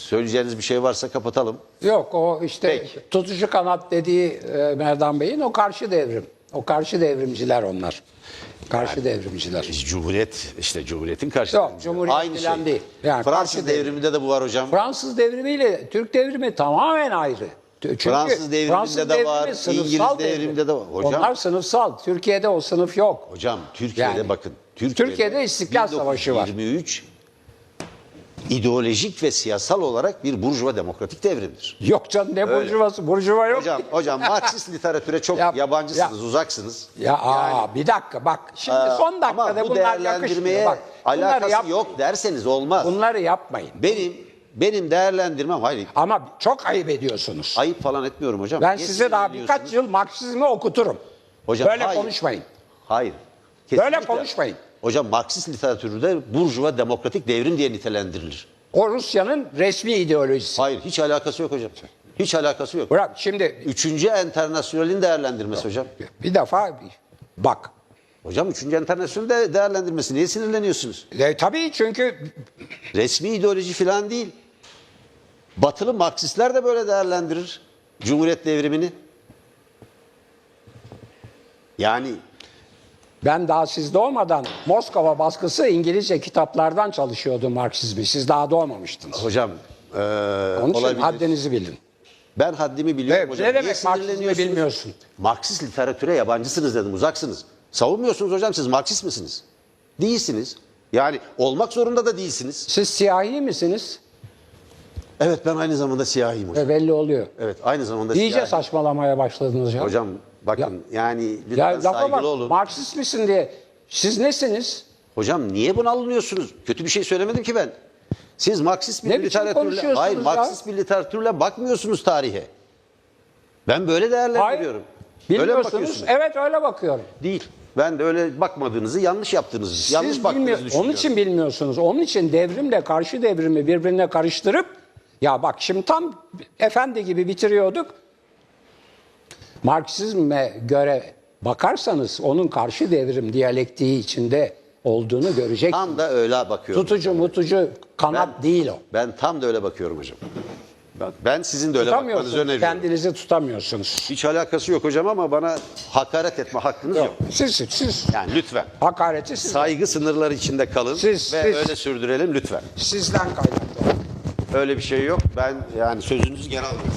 Söyleyeceğiniz bir şey varsa kapatalım. Yok o işte Peki. tutucu kanat dediği e, Merdan Bey'in o karşı devrim. O karşı devrimciler onlar. Karşı devrimciler. Cumhuriyet işte Cumhuriyet'in karşı. Yok, Cumhuriyet Aynı şey. değil. Yani Fransız karşı devrim. devriminde de bu var hocam. Fransız devrimiyle Türk devrimi tamamen ayrı. Çünkü Fransız devriminde Fransız de var, İngiliz devrim. devriminde de var. Hocam- Onlar sınıfsal. Türkiye'de o sınıf yok. Hocam Türkiye'de Yani, bakın. Türkiye'de İstiklal Savaşı var. 1923 ideolojik ve siyasal olarak bir burjuva demokratik devrimdir. Yok canım ne burjuvası? Burjuva yok. Hocam hocam Marksist literatüre çok Yap- yabancısınız, yap. uzaksınız. Ya aa, bir dakika bak. Şimdi Aa, son dakikada bu bunlar yakışmıyor. değerlendirmeye Bak, alakası yap- yok derseniz olmaz. Bunları yapmayın. Benim benim değerlendirmem hayır. Ama çok ayıp ediyorsunuz. Ayıp falan etmiyorum hocam. ben Niye size daha birkaç yıl Marksizmi okuturum. Hocam, Böyle hayır. konuşmayın. Hayır. Böyle Kesinlikle. konuşmayın. Hocam Marksist literatürde burjuva demokratik devrim diye nitelendirilir. O Rusya'nın resmi ideolojisi. Hayır hiç alakası yok hocam. Hiç alakası yok. Bırak şimdi Üçüncü enternasyonelin değerlendirmesi hocam. bir defa bak. Hocam üçüncü enternasyonun de değerlendirmesi. Niye sinirleniyorsunuz? E, tabii çünkü Resmi ideoloji falan değil. Batılı Marksistler de böyle değerlendirir. Cumhuriyet devrimini. Yani ben daha siz doğmadan Moskova baskısı İngilizce kitaplardan çalışıyordu Marksizmi. Siz daha doğmamıştınız. hocam eee, Onun için olabilir. haddinizi bilin. Ben haddimi biliyorum Evet, hocam. ne demek Marksizmi bilmiyorsun? Marksist literatüre yabancısınız dedim, uzaksınız. Savunmuyorsunuz hocam siz Marksist misiniz? Değilsiniz. Yani olmak zorunda da değilsiniz. Siz siyahi misiniz? Evet ben aynı zamanda siyahiyim hocam. E, belli oluyor. Evet aynı zamanda İyice siyahiyim. saçmalamaya başladınız ya. Hocam bakın yani ya lütfen lafa saygılı bak, olun. Marksist misin diye. Siz nesiniz? Hocam niye buna alınıyorsunuz? Kötü bir şey söylemedim ki ben. Siz Marksist bir Ne biçim literatürle, konuşuyorsunuz hayır ya? Marksist bir literatürle bakmıyorsunuz tarihe. Ben böyle değerlendiriyorum. Öyle mi Bilmiyorsunuz. bakıyorsunuz? Evet öyle bakıyorum. Değil. Ben de öyle bakmadığınızı, yanlış yaptığınızı, yanlış Siz baktığınızı bilmiyor- düşünüyorum. Onun için bilmiyorsunuz. Onun için devrimle karşı devrimi birbirine karıştırıp ya bak şimdi tam efendi gibi bitiriyorduk. Marksizme göre bakarsanız onun karşı devrim diyalektiği içinde olduğunu görecek. Tam da öyle bakıyorum. Tutucu mutucu kanat Ben- değil o. Ben tam da öyle bakıyorum hocam. Ben sizin de öyle bakmanızı öneriyorum. Kendinizi tutamıyorsunuz. Hiç alakası yok hocam ama bana hakaret etme hakkınız yok. Yok. Siz, siz Yani lütfen. hakareti siz, Saygı sınırları içinde kalın Siz- ve siz- öyle sürdürelim lütfen. sizden kaynaklı. Öyle bir şey yok. Ben yani sözünüzü geri alıyorum.